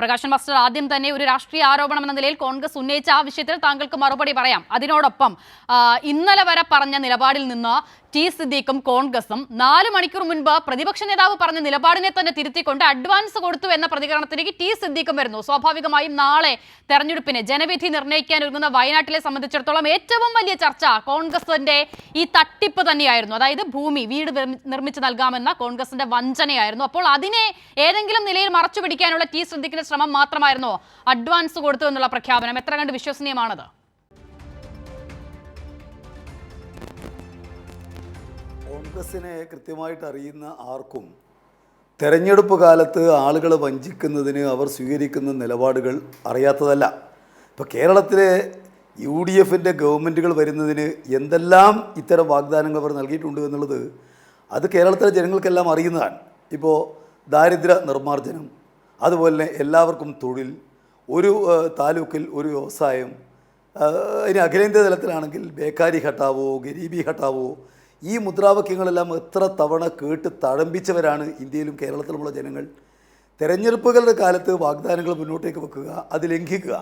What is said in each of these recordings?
Prakashan master ആദ്യം തന്നെ ഒരു രാഷ്ട്രീയ ആരോപണം എന്ന നിലയിൽ കോൺഗ്രസ് ഉന്നയിച്ച ആ വിഷയത്തിൽ താങ്കൾക്ക് മറുപടി പറയാം. അതിനോടൊപ്പം ഇന്നലെ വരെ പറഞ്ഞ നിലപാടിൽ നിന്ന് ടി സിദ്ദീഖും കോൺഗ്രസും നാല് മണിക്കൂർ മുൻപ് പ്രതിപക്ഷ നേതാവ് പറഞ്ഞ നിലപാടിനെ തന്നെ തിരുത്തിക്കൊണ്ട് അഡ്വാൻസ് കൊടുത്തു എന്ന പ്രതികരണത്തിലേക്ക് ടി സിദ്ദീഖും വരുന്നു. സ്വാഭാവികമായും നാളെ തെരഞ്ഞെടുപ്പിന് ജനവിധി നിർണയിക്കാൻ ഒരുങ്ങുന്ന വയനാട്ടിലെ സംബന്ധിച്ചിടത്തോളം ഏറ്റവും വലിയ ചർച്ച കോൺഗ്രസിന്റെ ഈ തട്ടിപ്പ് തന്നെയായിരുന്നു. അതായത് ഭൂമി വീട് നിർമ്മിച്ചു നൽകാമെന്ന കോൺഗ്രസിന്റെ വഞ്ചനയായിരുന്നു. അപ്പോൾ അതിനെ ഏതെങ്കിലും നിലയിൽ മറച്ചു പിടിക്കാനുള്ള ടി സിദ്ദീഖിന്റെ ശ്രമം മാത്രമായിരുന്നോ? അഡ്വാൻസ് കൊടുത്തു എന്നുള്ള പ്രഖ്യാപനം എത്ര കണ്ട് വിശ്വസനീയമാണത്? കോൺഗ്രസിനെ കൃത്യമായിട്ട് അറിയുന്ന ആർക്കും തെരഞ്ഞെടുപ്പ് കാലത്ത് ആളുകളെ വഞ്ചിക്കുന്നതിന് അവർ സ്വീകരിക്കുന്ന നിലപാടുകൾ അറിയാത്തതല്ല. ഇപ്പോൾ കേരളത്തിലെ യു ഡി എഫിന്റെ ഗവൺമെന്റുകൾ വരുന്നതിന് എന്തെല്ലാം ഇത്തരം വാഗ്ദാനങ്ങൾ അവർ നൽകിയിട്ടുണ്ട് എന്നുള്ളത് അത് കേരളത്തിലെ ജനങ്ങൾക്കെല്ലാം അറിയുന്നതാണ്. ഇപ്പോൾ ദാരിദ്ര്യ നിർമ്മാർജനം അതുപോലെ തന്നെ എല്ലാവർക്കും തൊഴിൽ ഒരു താലൂക്കിൽ ഒരു വ്യവസായം ഇനി അഖിലേന്ത്യാ തലത്തിലാണെങ്കിൽ ബേക്കാരി ഹട്ടാവോ ഗരീബി ഹട്ടാവോ ഈ മുദ്രാവാക്യങ്ങളെല്ലാം എത്ര തവണ കേട്ട് തഴമ്പിച്ചവരാണ് ഇന്ത്യയിലും കേരളത്തിലുമുള്ള ജനങ്ങൾ. തെരഞ്ഞെടുപ്പുകളുടെ കാലത്ത് വാഗ്ദാനങ്ങൾ മുന്നോട്ടേക്ക് വെക്കുക അത് ലംഘിക്കുക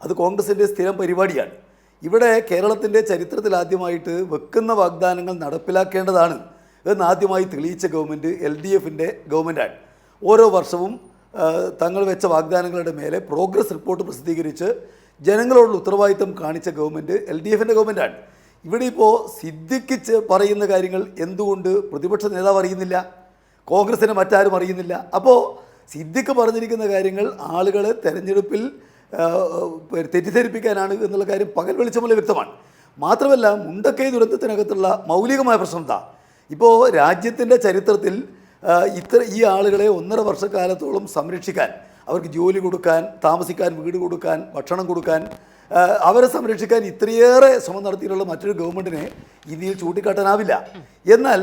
അത് കോൺഗ്രസിന്റെ സ്ഥിരം പരിപാടിയാണ്. ഇവിടെ കേരളത്തിന്റെ ചരിത്രത്തിൽ ആദ്യമായിട്ട് വെക്കുന്ന വാഗ്ദാനങ്ങൾ നടപ്പിലാക്കേണ്ടതാണ് എന്നാദ്യമായി തെളിയിച്ച ഗവൺമെന്റ് എൽ ഡി എഫിന്റെ ഗവൺമെന്റാണ്. ഓരോ വർഷവും തങ്ങൾ വെച്ച വാഗ്ദാനങ്ങളുടെ മേലെ പ്രോഗ്രസ് റിപ്പോർട്ട് പ്രസിദ്ധീകരിച്ച് ജനങ്ങളോടുള്ള ഉത്തരവാദിത്തം കാണിച്ച ഗവൺമെന്റ് എൽ ഡി എഫിന്റെ ഗവൺമെന്റാണ് ഇവിടെ ഇപ്പോൾ സിദ്ധിക്കിച്ച് പറയുന്ന കാര്യങ്ങൾ എന്തുകൊണ്ട് പ്രതിപക്ഷ നേതാവ് അറിയുന്നില്ല? കോൺഗ്രസിനെ മറ്റാരും അറിയുന്നില്ല? അപ്പോൾ സിദ്ദിഖ് പറഞ്ഞിരിക്കുന്ന കാര്യങ്ങൾ ആളുകളെ തെരഞ്ഞെടുപ്പിൽ തെറ്റിദ്ധരിപ്പിക്കാനാണ് എന്നുള്ള കാര്യം പകൽ വെളിച്ചം പോലെ വ്യക്തമാണ്. മാത്രമല്ല മുണ്ടക്കൈ ദുരന്തത്തിനകത്തുള്ള മൗലികമായ പ്രശ്നം എന്താ? ഇപ്പോൾ രാജ്യത്തിന്റെ ചരിത്രത്തിൽ ഇത്ര ഈ ആളുകളെ ഒന്നര വർഷക്കാലത്തോളം സംരക്ഷിക്കാൻ അവർക്ക് ജോലി കൊടുക്കാൻ താമസിക്കാൻ വീട് കൊടുക്കാൻ ഭക്ഷണം കൊടുക്കാൻ അവരെ സംരക്ഷിക്കാൻ ഇത്രയേറെ ശ്രമം നടത്തിയിട്ടുള്ള മറ്റൊരു ഗവൺമെന്റിനെ ഇന്ത്യയിൽ ചൂണ്ടിക്കാട്ടാനാവില്ല. എന്നാൽ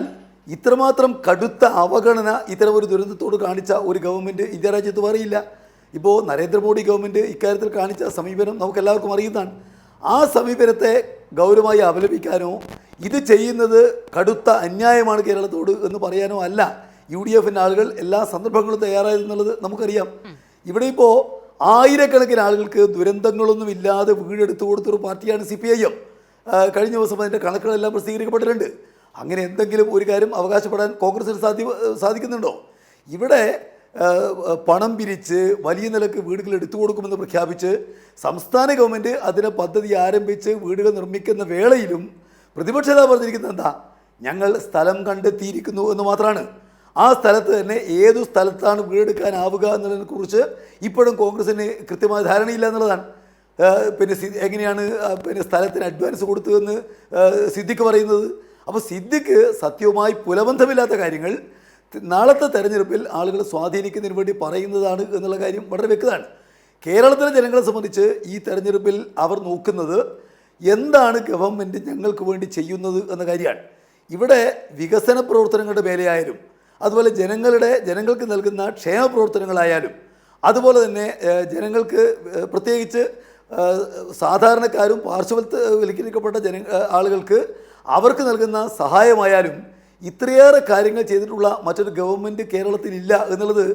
ഇത്രമാത്രം കടുത്ത അവഗണന ഇത്തരം ഒരു ദുരന്തത്തോട് കാണിച്ച ഒരു ഗവൺമെന്റ് ഇന്ത്യ രാജ്യത്ത് പറയില്ല ഇപ്പോൾ നരേന്ദ്രമോദി ഗവൺമെന്റ് ഇക്കാര്യത്തിൽ കാണിച്ച സമീപനം നമുക്കെല്ലാവർക്കും അറിയുന്നതാണ്. ആ സമീപനത്തെ ഗൗരവമായി അപലപിക്കാനോ ഇത് ചെയ്യുന്നത് കടുത്ത അന്യായമാണ് കേരളത്തോട് എന്ന് പറയാനോ അല്ല. യു ഡി എഫിന്റെ ആളുകൾ എല്ലാ സന്ദർഭങ്ങളും തയ്യാറായതെന്നുള്ളത് നമുക്കറിയാം. ഇവിടെ ഇപ്പോൾ ആയിരക്കണക്കിന് ആളുകൾക്ക് ദുരന്തങ്ങളൊന്നും ഇല്ലാതെ വീടെടുത്തു കൊടുത്തൊരു പാർട്ടിയാണ് സി പി ഐ എം. കഴിഞ്ഞ ദിവസം അതിന്റെ കണക്കുകളെല്ലാം പ്രസിദ്ധീകരിക്കപ്പെട്ടിട്ടുണ്ട്. അങ്ങനെ എന്തെങ്കിലും ഒരു കാര്യം അവകാശപ്പെടാൻ കോൺഗ്രസിന് സാധ്യ സാധിക്കുന്നുണ്ടോ? ഇവിടെ പണം പിരിച്ച് വലിയ നിലയ്ക്ക് വീടുകൾ എടുത്തു കൊടുക്കുമെന്ന് പ്രഖ്യാപിച്ച് സംസ്ഥാന ഗവൺമെന്റ് അതിനെ പദ്ധതി ആരംഭിച്ച് വീടുകൾ നിർമ്മിക്കുന്ന വേളയിലും പ്രതിപക്ഷ നേതാവ് പറഞ്ഞിരിക്കുന്നത് എന്താ? ഞങ്ങൾ സ്ഥലം കണ്ടെത്തിയിരിക്കുന്നു എന്ന് മാത്രമാണ്. ആ സ്ഥലത്ത് തന്നെ ഏതു സ്ഥലത്താണ് വീടെടുക്കാനാവുക എന്നതിനെക്കുറിച്ച് ഇപ്പോഴും കോൺഗ്രസിന് കൃത്യമായ ധാരണയില്ല എന്നുള്ളതാണ്. പിന്നെ എങ്ങനെയാണ് പിന്നെ സ്ഥലത്തിന് അഡ്വാൻസ് കൊടുത്തതെന്ന് സിദ്ദിഖ് പറയുന്നത്. അപ്പോൾ സിദ്ദിഖ് സത്യവുമായി പുലബന്ധമില്ലാത്ത കാര്യങ്ങൾ നാളത്തെ തെരഞ്ഞെടുപ്പിൽ ആളുകളെ സ്വാധീനിക്കുന്നതിന് വേണ്ടി പറയുന്നതാണ് എന്നുള്ള കാര്യം വളരെ വ്യക്തമാണ്. കേരളത്തിലെ ജനങ്ങളെ സംബന്ധിച്ച് ഈ തെരഞ്ഞെടുപ്പിൽ അവർ നോക്കുന്നത് എന്താണ് ഗവൺമെന്റ് ഞങ്ങൾക്ക് വേണ്ടി ചെയ്യുന്നത് എന്ന കാര്യമാണ്. ഇവിടെ വികസന പ്രവർത്തനങ്ങളുടെ മേലെയായാലും അതുപോലെ ജനങ്ങളുടെ ജനങ്ങൾക്ക് നൽകുന്ന ക്ഷേമ പ്രവർത്തനങ്ങളായാലും അതുപോലെ തന്നെ ജനങ്ങൾക്ക് പ്രത്യേകിച്ച് സാധാരണക്കാരും സാധാരണക്കാരും പാർശ്വവൽക്കരിക്കപ്പെട്ട ജന ആളുകൾക്ക് അവർക്ക് നൽകുന്ന സഹായമായാലും ഇത്രയേറെ കാര്യങ്ങൾ ചെയ്തിട്ടുള്ള മറ്റൊരു ഗവൺമെന്റ് കേരളത്തിലില്ല എന്നുള്ളത്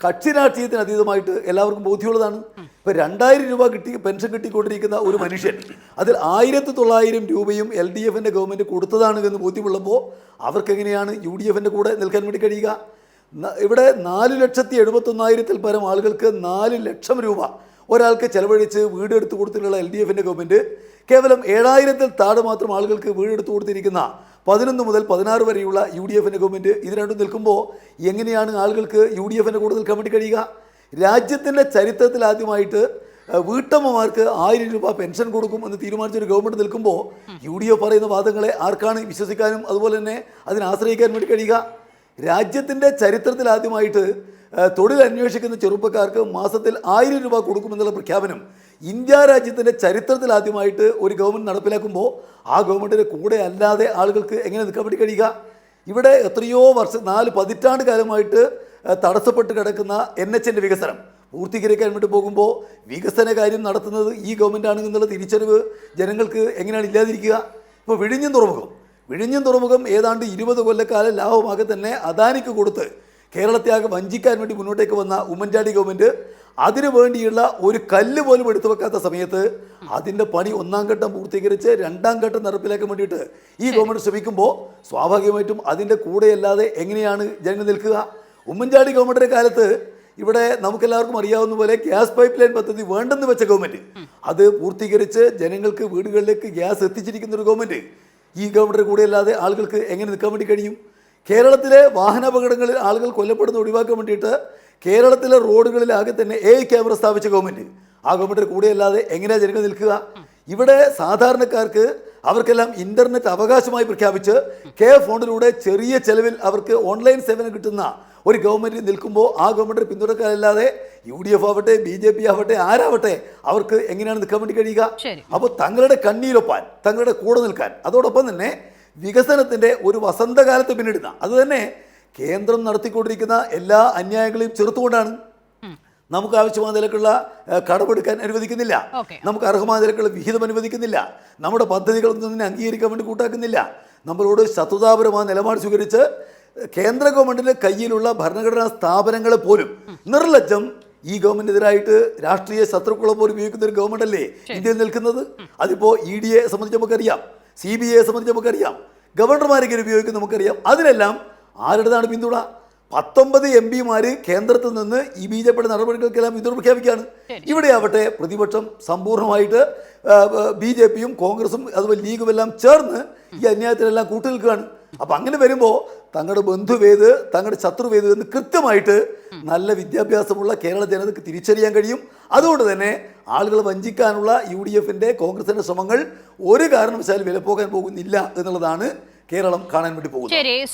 കക്ഷി രാഷ്ട്രീയത്തിന് അതീതമായിട്ട് എല്ലാവർക്കും ബോധ്യമുള്ളതാണ്. ഇപ്പം രണ്ടായിരം രൂപ കിട്ടി പെൻഷൻ കിട്ടിക്കൊണ്ടിരിക്കുന്ന ഒരു മനുഷ്യൻ അതിൽ ആയിരത്തി തൊള്ളായിരം രൂപയും എൽ ഡി എഫിന്റെ ഗവൺമെന്റ് കൊടുത്തതാണ് എന്ന് ബോധ്യമുള്ളപ്പോൾ അവർക്കെങ്ങനെയാണ് യു ഡി എഫിന്റെ കൂടെ നിൽക്കാൻ വേണ്ടി കഴിയുക? ഇവിടെ നാല് ലക്ഷത്തി എഴുപത്തൊന്നായിരത്തിൽ പരം ആളുകൾക്ക് നാല് ലക്ഷം രൂപ ഒരാൾക്ക് ചെലവഴിച്ച് വീട് എടുത്തു കൊടുത്തിട്ടുള്ള എൽ ഡി എഫിന്റെ ഗവൺമെന്റ് കേവലം ഏഴായിരത്തിൽ താഴെ മാത്രം ആളുകൾക്ക് വീട് എടുത്തു കൊടുത്തിരിക്കുന്ന പതിനൊന്ന് മുതൽ പതിനാറ് വരെയുള്ള യു ഡി എഫിന്റെ ഗവൺമെന്റ് ഇത് രണ്ടും നിൽക്കുമ്പോൾ എങ്ങനെയാണ് ആളുകൾക്ക് യു ഡി എഫിന്റെ കൂടെ നിൽക്കാൻ വേണ്ടി കഴിയുക? രാജ്യത്തിന്റെ ചരിത്രത്തിൽ ആദ്യമായിട്ട് വീട്ടമ്മമാർക്ക് ആയിരം രൂപ പെൻഷൻ കൊടുക്കും എന്ന് തീരുമാനിച്ചൊരു ഗവൺമെന്റ് നിൽക്കുമ്പോൾ യു ഡി എഫ് പറയുന്ന വാദങ്ങളെ ആർക്കാണ് വിശ്വസിക്കാനും അതുപോലെ തന്നെ അതിനെ ആശ്രയിക്കാൻ വേണ്ടി കഴിയുക? രാജ്യത്തിന്റെ ചരിത്രത്തിൽ ആദ്യമായിട്ട് തൊഴിൽ അന്വേഷിക്കുന്ന ചെറുപ്പക്കാർക്ക് മാസത്തിൽ ആയിരം രൂപ കൊടുക്കുമെന്നുള്ള പ്രഖ്യാപനം ഇന്ത്യ രാജ്യത്തിന്റെ ചരിത്രത്തിൽ ആദ്യമായിട്ട് ഒരു ഗവൺമെന്റ് നടപ്പിലാക്കുമ്പോൾ ആ ഗവൺമെന്റിന്റെ കൂടെ അല്ലാതെ ആളുകൾക്ക് എങ്ങനെ നിൽക്കാൻ വേണ്ടി കഴിയുക? ഇവിടെ എത്രയോ വർഷം നാല് പതിറ്റാണ്ട് കാലമായിട്ട് തടസ്സപ്പെട്ട് കിടക്കുന്ന എൻ എച്ചിന്റെ വികസനം പൂർത്തീകരിക്കാൻ വേണ്ടി പോകുമ്പോൾ വികസന കാര്യം നടത്തുന്നത് ഈ ഗവൺമെന്റാണ് എന്നുള്ള തിരിച്ചറിവ് ജനങ്ങൾക്ക് എങ്ങനെയാണ് ഇല്ലാതിരിക്കുക? ഇപ്പോൾ വിഴിഞ്ഞം തുറമുഖം. വിഴിഞ്ഞം തുറമുഖം ഏതാണ്ട് ഇരുപത് കൊല്ലക്കാലം ലാഭമാകെ തന്നെ അദാനിക്ക് കൊടുത്ത് കേരളത്തെ ആകെ വഞ്ചിക്കാൻ വേണ്ടി മുന്നോട്ടേക്ക് വന്ന ഉമ്മൻചാണ്ടി ഗവൺമെന്റ് അതിനു വേണ്ടിയുള്ള ഒരു കല്ല് പോലും എടുത്തു വെക്കാത്ത സമയത്ത് അതിന്റെ പണി ഒന്നാം ഘട്ടം പൂർത്തീകരിച്ച് രണ്ടാം ഘട്ടം നടപ്പിലാക്കാൻ വേണ്ടിയിട്ട് ഈ ഗവൺമെന്റ് ശ്രമിക്കുമ്പോൾ സ്വാഭാവികമായിട്ടും അതിന്റെ കൂടെയല്ലാതെ എങ്ങനെയാണ് ജനങ്ങൾ നിൽക്കുക? ഉമ്മൻചാണ്ടി ഗവൺമെന്റിന്റെ കാലത്ത് ഇവിടെ നമുക്കെല്ലാവർക്കും അറിയാവുന്ന പോലെ ഗ്യാസ് പൈപ്പ് ലൈൻ പദ്ധതി വേണ്ടെന്ന് വെച്ച ഗവൺമെന്റ്. അത് പൂർത്തീകരിച്ച് ജനങ്ങൾക്ക് വീടുകളിലേക്ക് ഗ്യാസ് എത്തിച്ചിരിക്കുന്ന ഒരു ഗവൺമെന്റ്. ഈ ഗവൺമെന്റ് കൂടെ അല്ലാതെ ആളുകൾക്ക് എങ്ങനെ നിൽക്കാൻ വേണ്ടി കഴിയും? കേരളത്തിലെ വാഹനാപകടങ്ങളിൽ ആളുകൾ കൊല്ലപ്പെടുന്ന ഒഴിവാക്കാൻ വേണ്ടിയിട്ട് കേരളത്തിലെ റോഡുകളിലാകെ തന്നെ എ ക്യാമറ സ്ഥാപിച്ച ഗവൺമെന്റ്. ആ ഗവൺമെന്റിന്റെ കൂടെയല്ലാതെ എങ്ങനെയാണ് ജനങ്ങൾ നിൽക്കുക? ഇവിടെ സാധാരണക്കാർക്ക് അവർക്കെല്ലാം ഇന്റർനെറ്റ് അവകാശമായി പ്രഖ്യാപിച്ച് കെ ഫോണിലൂടെ ചെറിയ ചെലവിൽ അവർക്ക് ഓൺലൈൻ സേവനം കിട്ടുന്ന ഒരു ഗവൺമെന്റ് നിൽക്കുമ്പോൾ ആ ഗവൺമെന്റ് പിന്തുണക്കാനല്ലാതെ യു ഡി എഫ് ആവട്ടെ ബി ജെ പി ആവട്ടെ ആരാവട്ടെ അവർക്ക് എങ്ങനെയാണ് നിൽക്കാൻ വേണ്ടി കഴിയുക. അപ്പോൾ തങ്ങളുടെ കണ്ണീരൊപ്പാൻ തങ്ങളുടെ കൂടെ നിൽക്കാൻ അതോടൊപ്പം തന്നെ വികസനത്തിന്റെ ഒരു വസന്തകാലത്ത് പിന്നിടുന്ന അതുതന്നെ കേന്ദ്രം നടത്തിക്കൊണ്ടിരിക്കുന്ന എല്ലാ അന്യായങ്ങളെയും ചെറുത്തുകൊണ്ടാണ്. നമുക്ക് ആവശ്യമായ നിലക്കുള്ള കടമെടുക്കാൻ അനുവദിക്കുന്നില്ല. നമുക്ക് അർഹമായ നിലക്കുള്ള വിഹിതം അനുവദിക്കുന്നില്ല. നമ്മുടെ പദ്ധതികളൊന്നും തന്നെ അംഗീകരിക്കാൻ വേണ്ടി കൂട്ടാക്കുന്നില്ല. നമ്മളോട് ശത്രുതാപരമായ നിലപാട് സ്വീകരിച്ച് കേന്ദ്ര ഗവൺമെന്റിന്റെ കയ്യിലുള്ള ഭരണഘടനാ സ്ഥാപനങ്ങൾ പോലും നിർലജ്ജം ഈ ഗവൺമെന്റിനെതിരായിട്ട് രാഷ്ട്രീയ ശത്രുക്കളെ പോലും ഉപയോഗിക്കുന്ന ഒരു ഗവൺമെന്റ് അല്ലേ ഇന്ത്യയിൽ നിൽക്കുന്നത്? അതിപ്പോ ഇ ഡി എ സംബന്ധിച്ച് നമുക്കറിയാം സി ബി ഐയെ സംബന്ധിച്ച് നമുക്കറിയാം ഗവർണർമാരെ ഉപയോഗിക്കുന്ന നമുക്കറിയാം. അതിനെല്ലാം ആരുടേതാണ് പിന്തുണ? പത്തൊമ്പത് എം പിമാര് കേന്ദ്രത്തിൽ നിന്ന് ഈ ബി ജെ പിയുടെ നടപടികൾക്കെല്ലാം പിന്തുണ പ്രഖ്യാപിക്കുകയാണ്. ഇവിടെ ആവട്ടെ പ്രതിപക്ഷം സമ്പൂർണമായിട്ട് ബി ജെ പിയും കോൺഗ്രസും അതുപോലെ ലീഗും എല്ലാം ചേർന്ന് ഈ അന്യായത്തിലെല്ലാം കൂട്ടുനിൽക്കുകയാണ്. അപ്പൊ അങ്ങനെ വരുമ്പോൾ തങ്ങളുടെ ബന്ധുവേത് തങ്ങളുടെ ശത്രുവേത് എന്ന് കൃത്യമായിട്ട് നല്ല വിദ്യാഭ്യാസമുള്ള കേരള ജനതയ്ക്ക് തിരിച്ചറിയാൻ കഴിയും. അതുകൊണ്ട് തന്നെ ആളുകളെ വഞ്ചിക്കാനുള്ള യു ഡി എഫിന്റെ കോൺഗ്രസിന്റെ ശ്രമങ്ങൾ ഒരു കാരണവശാലും വിലപ്പോകാൻ പോകുന്നില്ല എന്നുള്ളതാണ് കേരളം കാണാൻ വേണ്ടി പോകുന്നത്.